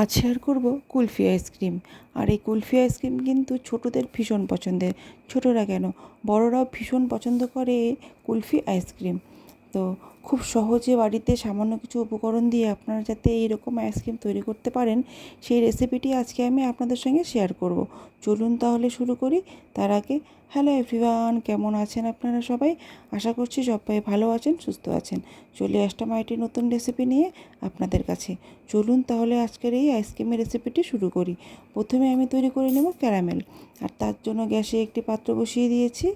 আজ শেয়ার করব কুলফি আইসক্রিম আর এই কুলফি আইসক্রিম কিন্তু ছোটদের ভীষণ পছন্দের। ছোটরা কেন? বড়রাও ভীষণ পছন্দ করে কুলফি আইসক্রিম তো খুব সহজে বাড়িতে সামান্য কিছু উপকরণ দিয়ে আপনারা যাতে এইরকম আইসক্রিম তৈরি করতে পারেন, সেই রেসিপিটি আজকে আমি আপনাদের সঙ্গে শেয়ার করব। চলুন তাহলে শুরু করি। তার আগে হ্যালো এভরিওয়ান কেমন আছেন আপনারা সবাই? আশা করছি সবাই ভালো আছেন, সুস্থ আছেন। চলে আসলাম আইটি নতুন রেসিপি নিয়ে আপনাদের কাছে। চলুন তাহলে আজকের এই আইসক্রিমের রেসিপিটি শুরু করি। প্রথমে আমি তৈরি করে নেব ক্যারামেল আর তার জন্য গ্যাসে একটি পাত্র বসিয়ে দিয়েছি।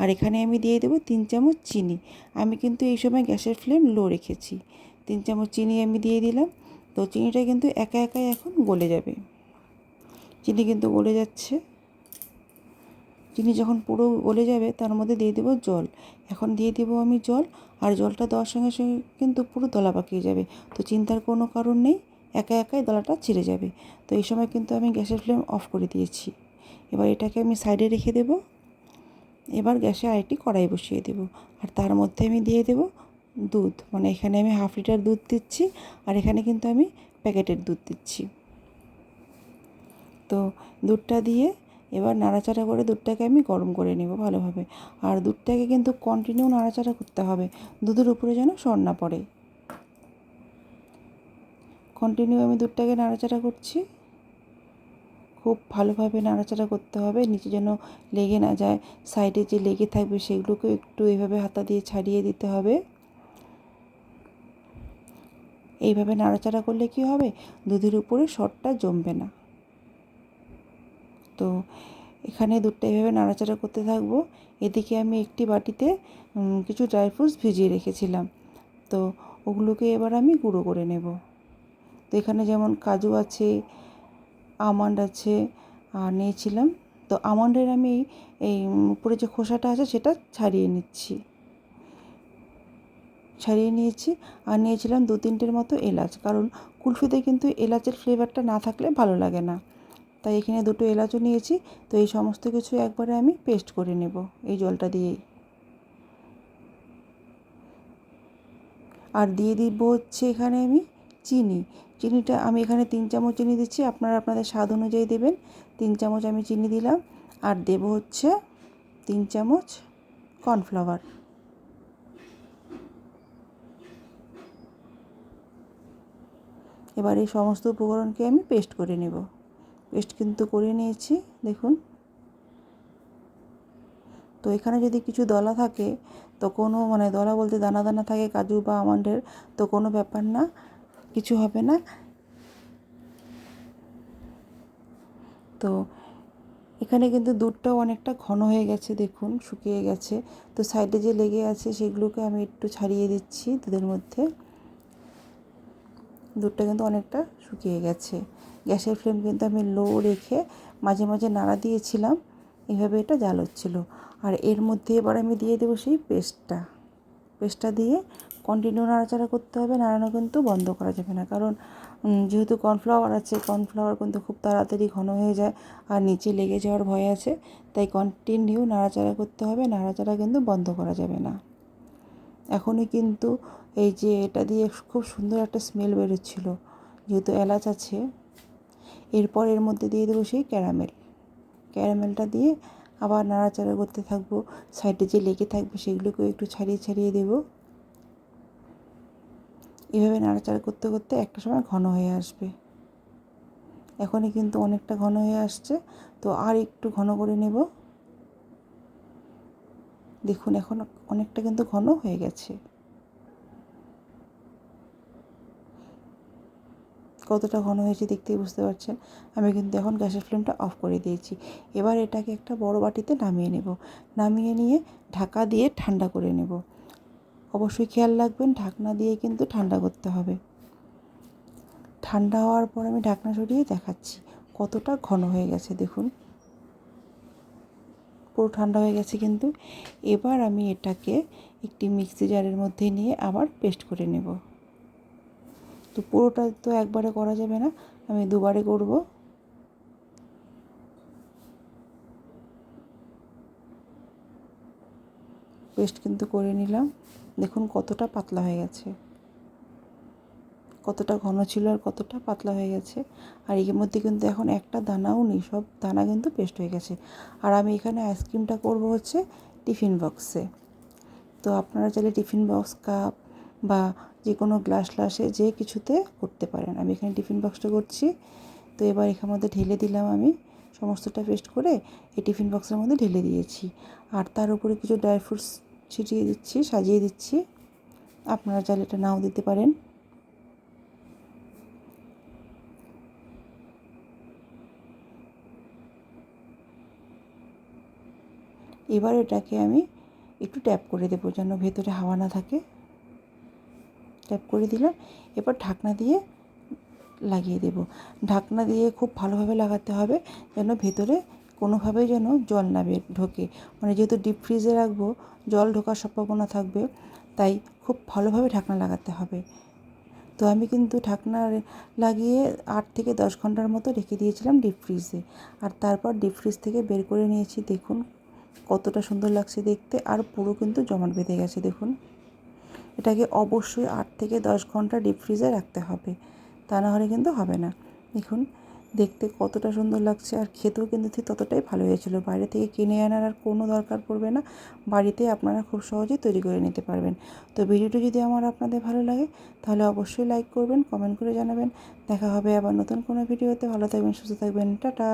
আর এখানে আমি দিয়ে দেবো তিন চামচ চিনি। আমি কিন্তু এই সময় গ্যাসের ফ্লেম লো রেখেছি। তিন চামচ চিনি আমি দিয়ে দিলাম। তো চিনিটা কিন্তু একা একাই এখন গলে যাবে। চিনি কিন্তু গলে যাচ্ছে। চিনি যখন পুরো গলে যাবে, তার মধ্যে দিয়ে দেবো জল। এখন দিয়ে দেবো আমি জল, আর জলটা দেওয়ার সঙ্গে সঙ্গে কিন্তু পুরো দলা পাকিয়ে যাবে। তো চিন্তার কোনো কারণ নেই, একা একাই দলাটা ছিঁড়ে যাবে। তো এই সময় কিন্তু আমি গ্যাসের ফ্লেম অফ করে দিয়েছি। এবার এটাকে আমি সাইডে রেখে দেব। এবার গ্যাসে আরেকটি কড়াই বসিয়ে দেব। আর তার মধ্যে আমি দিয়ে দেব দুধ। মানে এখানে আমি হাফ লিটার দুধ দিচ্ছি আর এখানে কিন্তু আমি প্যাকেটের দুধ দিচ্ছি। তো দুধটা দিয়ে এবার নাড়াচাড়া করে দুধটাকে আমি গরম করে নেব ভালোভাবে। আর দুধটাকে কিন্তু কন্টিনিউ নাড়াচাড়া করতে হবে। দুধের উপরে যেন সর না পড়ে। কন্টিনিউ আমি দুধটাকে নাড়াচাড়া করছি। খুব ভালোভাবে নাড়াচাড়া করতে হবে। নিচে যেন লেগে না যায়। সাইডে যে লেগে থাকবে সেগুলোকে একটু এভাবে হাতা দিয়ে ছাড়িয়ে দিতে হবে। এইভাবে নাড়াচাড়া করলে কি হবে? দুধের উপরে সরটা জমবে না। তো এখানে দুধটা এভাবে নাড়াচাড়া করতে থাকব। এদিকে আমি একটি বাটিতে কিছু ড্রাই ফ্রুটস ভিজিয়ে রেখেছিলাম। তো ওগুলোকে এবার আমি গুঁড়ো করে নেব। তো এখানে যেমন কাজু আছে, আমন্ড আছে, আর নিয়েছিলাম। তো আমন্ডের আমি এই, উপরে যে খোসাটা আছে সেটা ছাড়িয়ে নিচ্ছি। ছাড়িয়ে নিয়েছি আর নিয়েছিলাম দু তিনটের মতো এলাচ। কারণ কুলফিতে কিন্তু এলাচের ফ্লেভারটা না থাকলে ভালো লাগে না। তাই এখানে দুটো এলাচও নিয়েছি। তো এই সমস্ত কিছু একবারে আমি পেস্ট করে নেব এই জলটা দিয়েই। আর দিয়ে দিব হচ্ছে এখানে আমি চিনি। চিনিটা আমি এখানে তিন চামচ চিনি দিচ্ছি। আপনারা আপনাদের স্বাদ অনুযায়ী দেবেন। তিন চামচ আমি চিনি দিলাম। আর দেব হচ্ছে তিন চামচ কর্নফ্লাওয়ার এবার এই সমস্ত উপকরণকে আমি পেস্ট করে নেব। পেস্ট কিন্তু করে নিয়েছি, দেখুন। তো এখানে যদি কিছু দলা থাকে, তো কোনো মানে দলা বলতে দানা দানা থাকে, কাজু বা আমন্ডের, তো কোনো ব্যাপার না, কিছু হবে না। তো এখানে কিন্তু দুধটাও অনেকটা ঘন হয়ে গেছে, দেখুন, শুকিয়ে গেছে। তো সাইডে যে লেগে আছে, সেগুলোকে আমি একটু ছাড়িয়ে দিচ্ছি দুধের মধ্যে। দুধটা কিন্তু অনেকটা শুকিয়ে গেছে। গ্যাসের ফ্লেম কিন্তু আমি লো রেখে মাঝে মাঝে নাড়া দিয়েছিলাম এইভাবে এটা জাল হচ্ছিল। আর এর মধ্যে এবার আমি দিয়ে দেবো সেই পেস্টটা। পেস্টটা দিয়ে কন্টিনিউ নাড়াচাড়া করতে হবে, নাড়ানো কিন্তু বন্ধ করা যাবে না। কারণ যেহেতু কর্নফ্লাওয়ার আছে কর্নফ্লাওয়ার কিন্তু খুব তাড়াতাড়ি ঘন হয়ে যায় আর নিচে লেগে যাওয়ার ভয় আছে, তাই কন্টিনিউ নাড়াচাড়া করতে হবে, নাড়াচাড়া কিন্তু বন্ধ করা যাবে না। এখনই কিন্তু এই যে এটা দিয়ে খুব সুন্দর একটা স্মেল বেরোচ্ছিল। যেহেতু এলাচ আছে, এরপর এর মধ্যে দিয়ে দেবো সেই ক্যারামেল ক্যারামেলটা দিয়ে আবার নাড়াচাড়া করতে থাকব, সাইডে যে লেগে থাকবে সেগুলোকেও একটু ছাড়িয়ে ছাড়িয়ে দেবো। এভাবে নাড়াচাড়া করতে করতে একটা সময় ঘন হয়ে আসবে। এখনই কিন্তু অনেকটা ঘন হয়ে আসছে, তো আর একটু ঘন করে নেব। দেখুন, এখন অনেকটা কিন্তু ঘন হয়ে গেছে। কতটা ঘন হয়েছে দেখতেই বুঝতে পারছেন? আমি কিন্তু এখন গ্যাসের ফ্লেমটা অফ করে দিয়েছি। এবার এটাকে একটা বড় বাটিতে নামিয়ে নেব। নামিয়ে নিয়ে ঢাকা দিয়ে ঠান্ডা করে নেব। অবশ্যই খেয়াল রাখবেন, ঢাকনা দিয়ে কিন্তু ঠান্ডা করতে হবে। ঠান্ডা হওয়ার পর আমি ঢাকনা সরিয়ে দেখাচ্ছি কতটা ঘন হয়ে গেছে, দেখুন। পুরো ঠান্ডা হয়ে গেছে কিন্তু এবার আমি এটাকে একটি মিক্সি জারের মধ্যে নিয়ে আবার পেস্ট করে নেব। তো পুরোটা তো একবারে করা যাবে না, আমি দুবারে করব। পেস্ট কিন্তু করে নিলাম। দেখুন কতটা পাতলা হয়ে গেছে। কতটা ঘন ছিল আর কতটা পাতলা হয়ে গেছে। আর এর মধ্যে কিন্তু এখন একটা দানাও নেই, সব দানা কিন্তু পেস্ট হয়ে গেছে। আর আমি এখানে আইসক্রিমটা করব হচ্ছে টিফিন বক্সে তো আপনারা চাইলে টিফিন বক্স কাপ বা যে কোনো গ্লাস গ্লাসে যে কিছুতে করতে পারেন। আমি এখানে টিফিন বক্সটা করছি। তো এবার এখানের মধ্যে ঢেলে দিলাম আমি সমস্তটা পেস্ট করে। এই টিফিন বক্সের মধ্যে ঢেলে দিয়েছি। আর তার উপরে কিছু ড্রাই ফ্রুটস ছিটিয়ে দিচ্ছি, সাজিয়ে দিচ্ছি। আপনারা চাইলে এটা নাও দিতে পারেন। এবার এটাকে আমি একটু ট্যাপ করে দেবো যেন ভেতরে হাওয়া না থাকে। ট্যাপ করে দিলাম, এবার ঢাকনা দিয়ে লাগিয়ে দেব। ঢাকনা দিয়ে খুব ভালোভাবে লাগাতে হবে যেন ভেতরে কোনোভাবেই যেন জল না বের ঢোকে। মানে যেহেতু ডিপ ফ্রিজে রাখব, জল ঢোকার সম্ভাবনা থাকবে, তাই খুব ভালোভাবে ঢাকনা লাগাতে হবে। তো আমি কিন্তু ঢাকনা লাগিয়ে আট থেকে দশ ঘণ্টার মতো রেখে দিয়েছিলাম ডিপ ফ্রিজে আর তারপর ডিপ ফ্রিজ থেকে বের করে নিয়েছি, দেখুন কতটা সুন্দর লাগছে দেখতে আর পুরো কিন্তু জমাট বেঁধে গেছে, দেখুন। এটাকে অবশ্যই আট থেকে দশ ঘণ্টা ডিপ ফ্রিজে রাখতে হবে, তা না হলে কিন্তু হবে না। দেখুন, দেখতে কতটা সুন্দর লাগছে আর খেতেও কিন্তু ঠিক ততটাই ভালো হয়েছিল। বাইরে থেকে কিনে আনার আর কোনো দরকার পড়বে না, বাড়িতে আপনারা খুব সহজেই তৈরি করে নিতে পারবেন। তো ভিডিওটি যদি আমার আপনাদের ভালো লাগে, তাহলে অবশ্যই লাইক করবেন কমেন্ট করে জানাবেন। দেখা হবে আবার নতুন কোনো ভিডিওতে। ভালো থাকবেন, সুস্থ থাকবেন, টাটা।